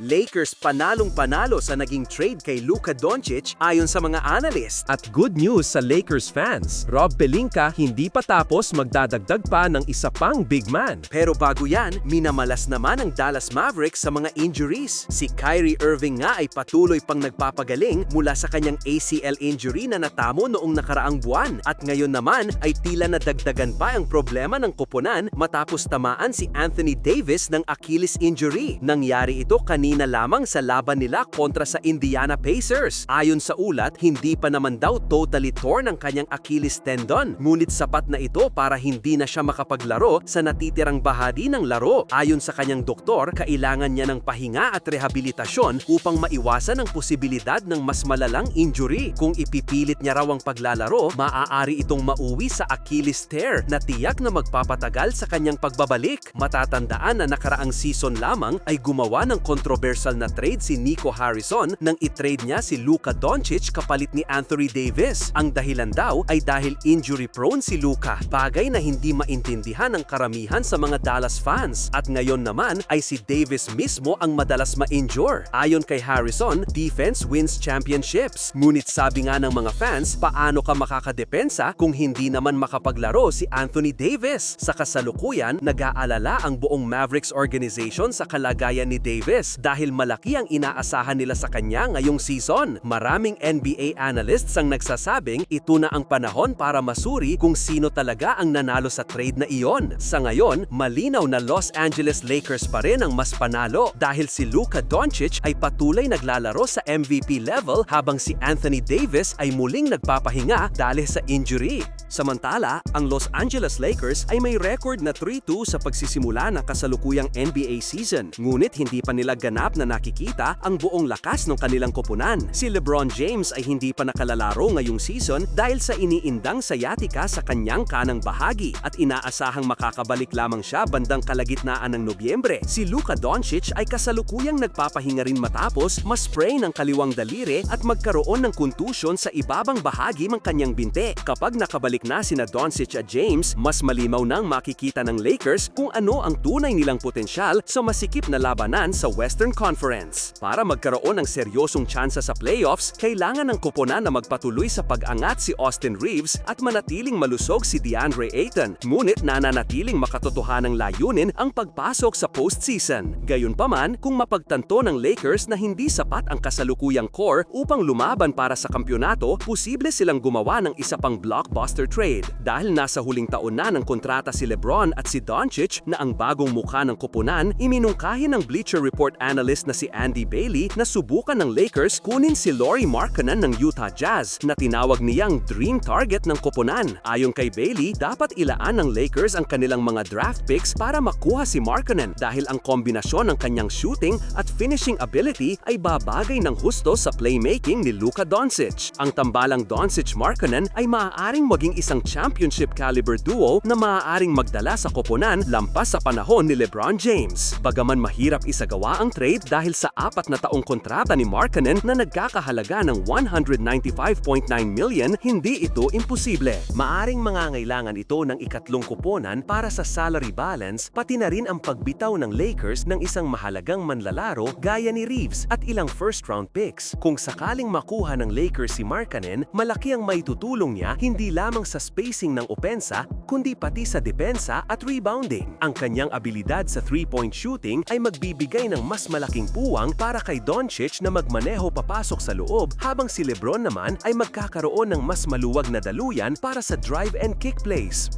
Lakers panalong-panalo sa naging trade kay Luka Doncic ayon sa mga analyst. At good news sa Lakers fans, Rob Pelinka hindi pa tapos magdadagdag pa ng isa pang big man. Pero bago yan, minamalas naman ang Dallas Mavericks sa mga injuries. Si Kyrie Irving nga ay patuloy pang nagpapagaling mula sa kanyang ACL injury na natamo noong nakaraang buwan. At ngayon naman ay tila nadagdagan pa ang problema ng koponan matapos tamaan si Anthony Davis ng Achilles injury. Nangyari ito kanina lamang sa laban nila kontra sa Indiana Pacers. Ayon sa ulat, hindi pa naman daw totally torn ang kanyang Achilles tendon. Ngunit sapat na ito para hindi na siya makapaglaro sa natitirang bahagi ng laro. Ayon sa kanyang doktor, kailangan niya ng pahinga at rehabilitasyon upang maiwasan ang posibilidad ng mas malalang injury. Kung ipipilit niya raw ang paglalaro, maaari itong mauwi sa Achilles tear na tiyak na magpapatagal sa kanyang pagbabalik. Matatandaan na nakaraang season lamang ay gumawa ng controversial na trade si Nico Harrison nang itrade niya si Luka Doncic kapalit ni Anthony Davis. Ang dahilan daw ay dahil injury prone si Luka, bagay na hindi maintindihan ng karamihan sa mga Dallas fans. At ngayon naman ay si Davis mismo ang madalas ma-injure. Ayon kay Harrison, defense wins championships. Ngunit sabi nga ng mga fans, paano ka makakadepensa kung hindi naman makapaglaro si Anthony Davis? Sa kasalukuyan, nag-aalala ang buong Mavericks organization sa kalagayan ni Davis dahil malaki ang inaasahan nila sa kanya ngayong season. Maraming NBA analysts ang nagsasabing ito na ang panahon para masuri kung sino talaga ang nanalo sa trade na iyon. Sa ngayon, malinaw na Los Angeles Lakers pa rin ang mas panalo dahil si Luka Doncic ay patuloy naglalaro sa MVP level habang si Anthony Davis ay muling nagpapahinga dahil sa injury. Samantala, ang Los Angeles Lakers ay may record na 3-2 sa pagsisimula ng kasalukuyang NBA season. Ngunit hindi pa nila ganap na nakikita ang buong lakas ng kanilang koponan. Si LeBron James ay hindi pa nakalalaro ngayong season dahil sa iniindang sayatika sa kanyang kanang bahagi at inaasahang makakabalik lamang siya bandang kalagitnaan ng Nobyembre. Si Luka Doncic ay kasalukuyang nagpapahinga rin matapos ma-spray ng kaliwang daliri at magkaroon ng contusion sa ibabang bahagi ng kanyang binte. Kapag nakabalik na sina Doncic at James, mas malimaw nang makikita ng Lakers kung ano ang tunay nilang potensyal sa masikip na labanan sa Western Conference. Para magkaroon ng seryosong tsansa sa playoffs, kailangan ng koponan na magpatuloy sa pag-angat si Austin Reeves at manatiling malusog si DeAndre Ayton. Ngunit nananatiling makatotohanang layunin ang pagpasok sa postseason. Gayunpaman, kung mapagtanto ng Lakers na hindi sapat ang kasalukuyang core upang lumaban para sa kampyonato, posible silang gumawa ng isa pang blockbuster trade. Dahil nasa huling taon na ng kontrata si LeBron at si Doncic na ang bagong mukha ng koponan, iminungkahi ng Bleacher Report analyst na si Andy Bailey na subukan ng Lakers kunin si Laurie Markkanen ng Utah Jazz na tinawag niyang dream target ng koponan. Ayon kay Bailey, dapat ilaan ng Lakers ang kanilang mga draft picks para makuha si Markkanen dahil ang kombinasyon ng kanyang shooting at finishing ability ay babagay ng husto sa playmaking ni Luka Doncic. Ang tambalang Doncic-Markkanen ay maaaring maging isang championship caliber duo na maaaring magdala sa koponan lampas sa panahon ni LeBron James. Bagaman mahirap isagawa ang trade dahil sa apat na taong kontrata ni Markkanen na nagkakahalaga ng 195.9 million, hindi ito imposible. Maaring mangangailangan ito ng ikatlong kuponan para sa salary balance pati na rin ang pagbitaw ng Lakers ng isang mahalagang manlalaro gaya ni Reeves at ilang first round picks. Kung sakaling makuha ng Lakers si Markkanen, malaki ang maitutulong niya hindi lamang sa spacing ng opensa, kundi pati sa depensa at rebounding. Ang kanyang abilidad sa three-point shooting ay magbibigay ng mas malaking puwang para kay Doncic na magmaneho papasok sa loob habang si Lebron naman ay magkakaroon ng mas maluwag na daluyan para sa drive and kick plays.